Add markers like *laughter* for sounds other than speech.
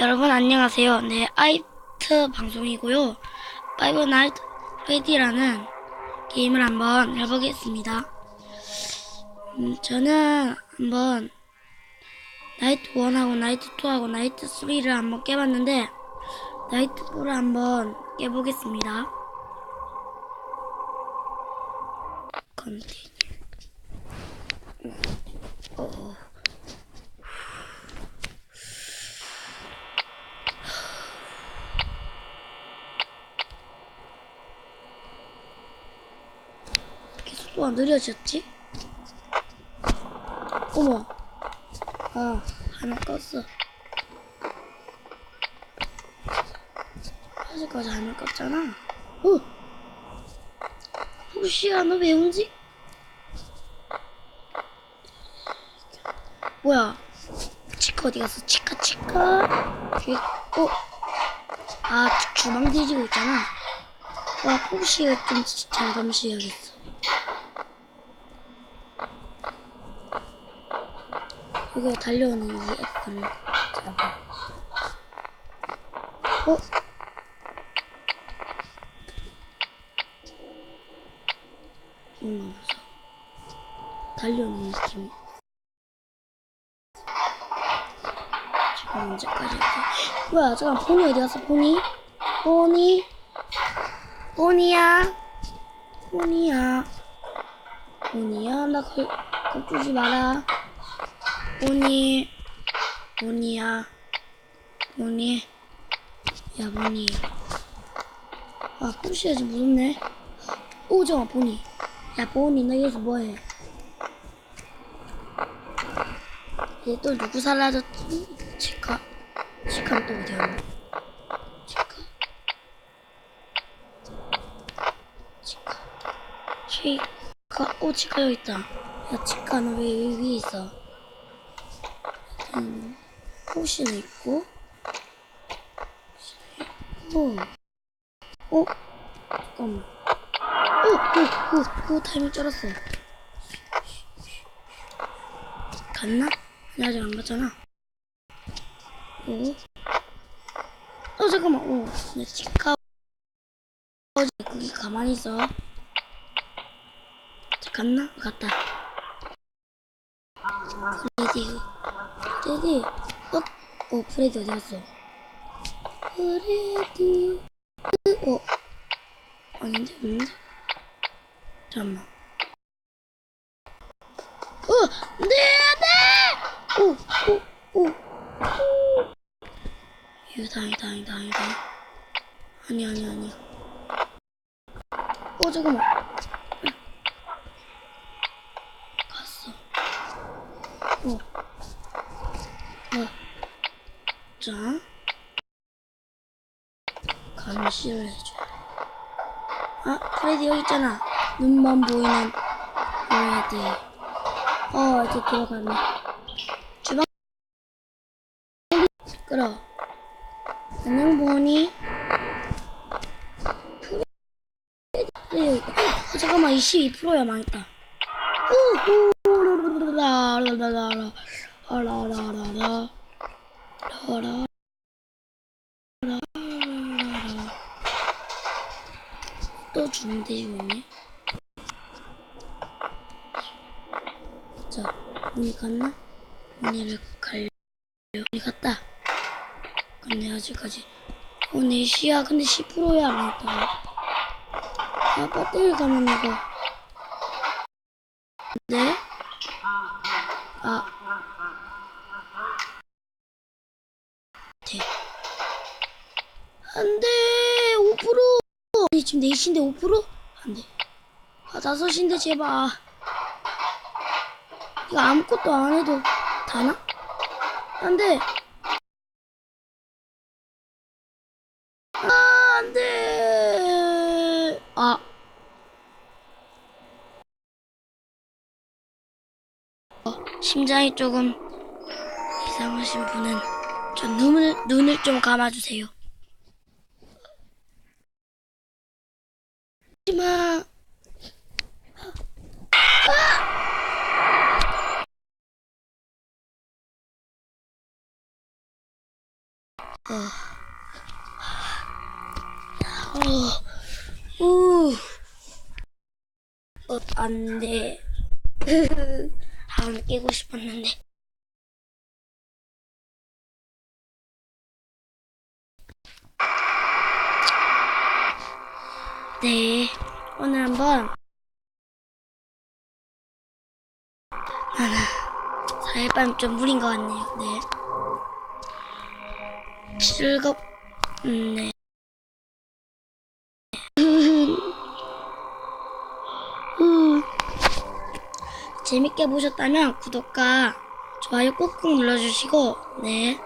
여러분 안녕하세요. 네, 아이트 방송이고요. 파이브 나이트 레디라는 게임을 한번 해보겠습니다. 음, 저는 한번 나이트 1하고 나이트 2하고 나이트 3를 한번 깨봤는데 나이트 4를 한번 깨보겠습니다. 컨티뉴. 어. 속도가 느려졌지? 어머. 아, 하나 껐어. 아직까지 하나 껐잖아. 어! 혹시야, 너 왜 움직? 뭐야? 치카 어디 갔어? 치카, 치카. 여기, 어? 아, 주- 주방 뒤지고 있잖아. 와, 혹시가 좀잘 감시해야겠어. 이거 달려오는 이 애플 잡아. 어? 이거 무서워. 달려오는 느낌. 지금 언제까지 할까? 뭐야, 잠깐, 포니 어디 갔어, 포니? 포니? 포니야? 포니야? 포니야, 나 걸, 겁주지 마라. 보니 보니야 보니 야 보니. 아 푸시야 좀 무섭네. 오 잠깐 보니. 야 보니 너 여기서 뭐해? 얘 또 누구 사라졌지? 치카 치카 또 어디 갔나 치카? 치카. 치카. 오 치카 여기 있다. 야 치카 너 왜 여기 있어 음, 포시는 있고, 오, 어, 잠깐만. 오, 오, 오, 오, 타이밍 쩔었어. 갔나? 나 아직 안 갔잖아. 오, 어, 잠깐만, 오, 내 치카, 어제 거기 가만히 있어. 갔나? 갔다. 프레 디, 프레디, 어? 어, 프레디 어디 갔어? 프레디, 어? 아닌데, 없는데? 잠깐만. 어! 네, 네! 오, 오, 오, 오. 이거 다행이다, 다행이다, 다행이다. 아니, 아니, 아니. 어, 잠깐만. 갔어. 어. 어. 자. 감시를 해줘야 돼. 아, 프레디 여기 있잖아. 눈만 보이는 프레디. 어, 이제 들어갔네. 주방. 끌어. 안녕, 보니. 어, 잠깐만, 22%야, 망했다. 라라라라라 라라라라 라 라 또 준대요네 자 문이 갔나? 문이를 갈려. 문이 갔다. 근데 아직까지. 어 4시야. 근데 10%야 망했다 아 배터리 가면 이거. 네? 아. 돼. 안 돼! 5%! 아니, 지금 4시인데 5%? 안 돼. 아, 5시인데 제발. 이거 아무것도 안 해도 다나? 안 돼! 아, 안 돼! 아. 심장이 조금 이상하신 분은 저 눈을 눈을 좀 감아주세요. 하지마. 어, 우, 어, 안 돼. *laughs* 안 깨고 싶었는데. 네, 오늘 한번 나는 사일밤 좀 무린 것 같네요. 네. 즐겁, 음, 네. 음. 재밌게 보셨다면 구독과 좋아요 꾹꾹 눌러주시고, 네.